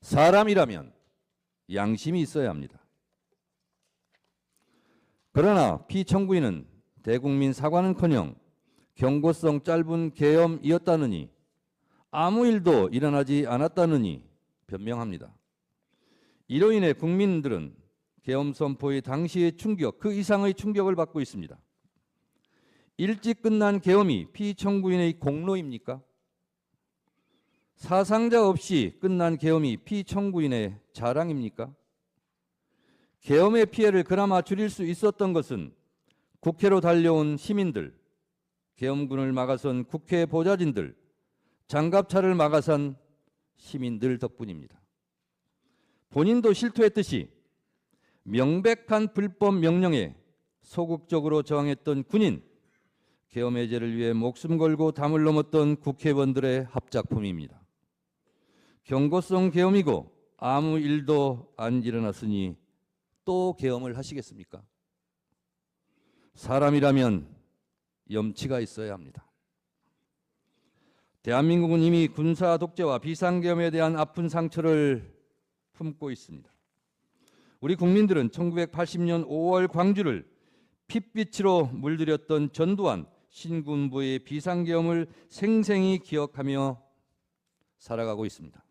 사람이라면 양심이 있어야 합니다. 그러나 피청구인은 대국민 사과는커녕 경고성 짧은 계엄이었다느니 아무 일도 일어나지 않았다느니 변명합니다. 이로 인해 국민들은 계엄 선포의 당시의 충격 그 이상의 충격을 받고 있습니다. 일찍 끝난 계엄이 피청구인의 공로입니까? 사상자 없이 끝난 계엄이 피청구인의 자랑입니까? 계엄의 피해를 그나마 줄일 수 있었던 것은 국회로 달려온 시민들, 계엄군을 막아선 국회 보좌진들, 장갑차를 막아선 시민들 덕분입니다. 본인도 실토했듯이 명백한 불법 명령에 소극적으로 저항했던 군인, 계엄 해제를 위해 목숨 걸고 담을 넘었던 국회의원들의 합작품입니다. 경고성 계엄이고 아무 일도 안 일어났으니 또 계엄을 하시겠습니까? 사람이라면 염치가 있어야 합니다. 대한민국은 이미 군사 독재와 비상계엄에 대한 아픈 상처를 품고 있습니다. 우리 국민들은 1980년 5월 광주를 핏빛으로 물들였던 전두환 신군부의 비상계엄을 생생히 기억하며 살아가고 있습니다.